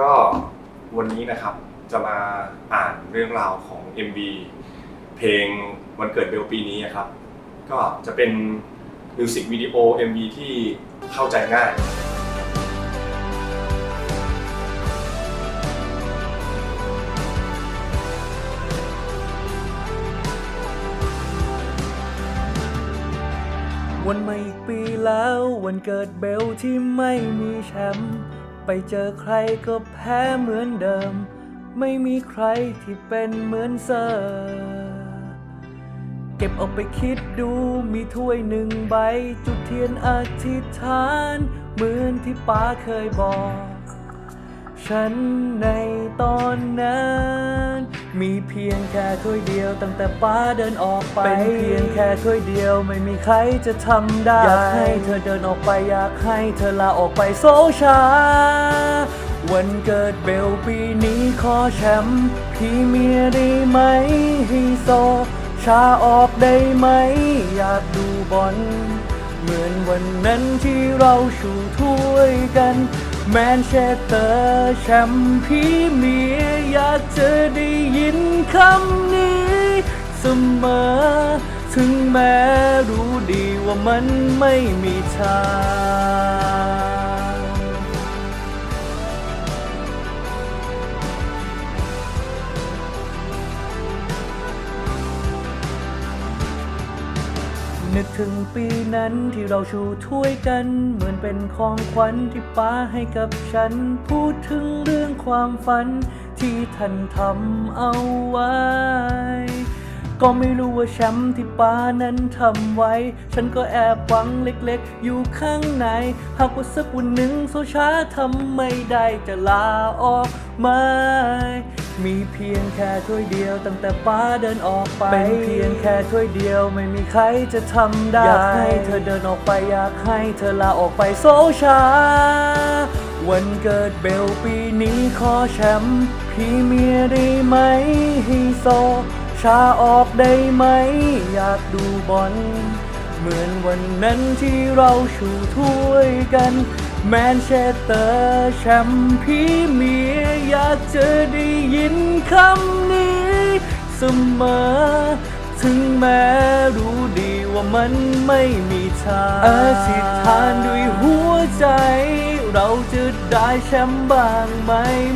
ก็วันนี้นะครับจะมาอ่านเรื่องราวของ MV เพลงวันเกิดเบลปีนี้ครับ ก็จะเป็นมิวสิกวิดีโอ MV ที่เข้าใจง่าย วันใหม่อีกปีแล้ววันเกิดเบลที่ไม่มีแชมป์ ไปเจอใครก็แพ้เหมือนเดิม ไม่มีใครที่เป็นเหมือนเซอร์เก็บออกไปคิดดูมีถ้วยหนึ่งใบ จุดเทียนอธิษฐาน เหมือนที่ป้าเคยบอก ฉันในตอนนั้น มีเพียงแค่ถ้วยเดียวตั้งแต่ป้าเดินออกไป เป็นเพียงแค่ถ้วยเดียวไม่มีใครจะทำได้ อยากให้เธอเดินออกไปอยากให้เธอลาออกไปโซชา วันเกิดเบลปีนี้ขอแชมป์พรีเมียได้ไหมให้โซชาออกได้ไหม อยากดูบอลเหมือนวันนั้นที่เราชูถ้วยกัน แมนเชสเตอร์แชมป์พรีเมียร์อยากจะได้ยินคำนี้เสมอ ถึงแม้รู้ดีว่ามันไม่มีทาง นึกถึงปีนั้นที่เราชูถ้วยกัน เหมือนเป็นของขวัญที่ป้าให้กับฉัน พูดถึงเรื่องความฝันที่ท่านทำเอาไว้ ก็ไม่รู้ว่าแชมป์ที่ป้านั้นทำไว้ ฉันก็แอบหวังเล็กๆ อยู่ข้างใน หากว่าสักวันหนึ่งโซชาทำไม่ได้จะลาออกไหม มีเพียงแค่ถ้วยเดียวตั้งแต่ป้าเดินออกไป เป็นเพียงแค่ถ้วยเดียวไม่มีใครจะทำได้ อยากให้เธอเดินออกไปอยากให้เธอลาออกไปโซชา วันเกิดเบลปีนี้ขอแชมป์พรีเมียร์ได้ไหมให้โซชาออกได้ไหม อยากดูบอลเหมือนวันนั้นที่เราชูถ้วยกัน แมนเชสเตอร์แชมป์พรีเมียร์อยากจะได้ยินคำนี้เสมอ ถึงแม้รู้ดีว่ามันไม่มีทางอธิษฐานด้วยหัวใจ เราจะได้แชมป์บ้างไหม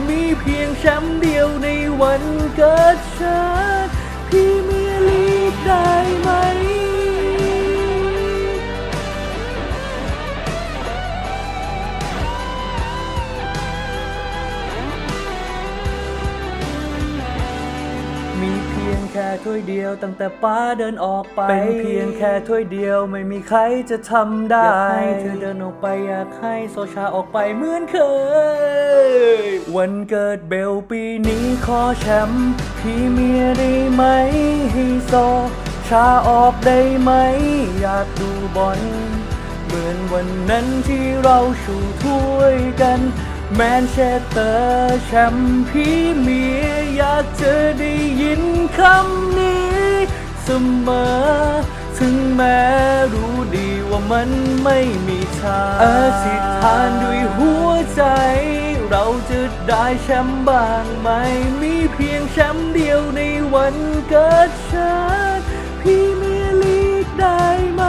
มีเพียงแชมป์เดียวในวันเกิดฉันพีเมียลีกได้ไหม มีเพียงแค่ถ้วยเดียวตั้งแต่ป้าเดินออกไป เป็นเพียงแค่ถ้วยเดียวไม่มีใครจะทำได้ อยากให้เธอเดินออกไปอยากให้โซชาออกไปเหมือนเคย วันเกิดเบลปีนี้ขอแชมป์พรีเมียร์ได้ไหมให้โซชาออกได้ไหม อยากดูบอลเหมือนวันนั้นที่เราชูถ้วยกัน แมนเชสเตอร์แชมป์พรีเมียร์อยากจะได้ยินคำนี้เสมอ ถึงแม้รู้ดีว่ามันไม่มีทางอธิษฐานด้วยหัวใจ เราจะได้แชมป์บ้างไหม มีเพียงแชมป์เดียวในวันเกิดฉันพรีเมียลีกได้ไหม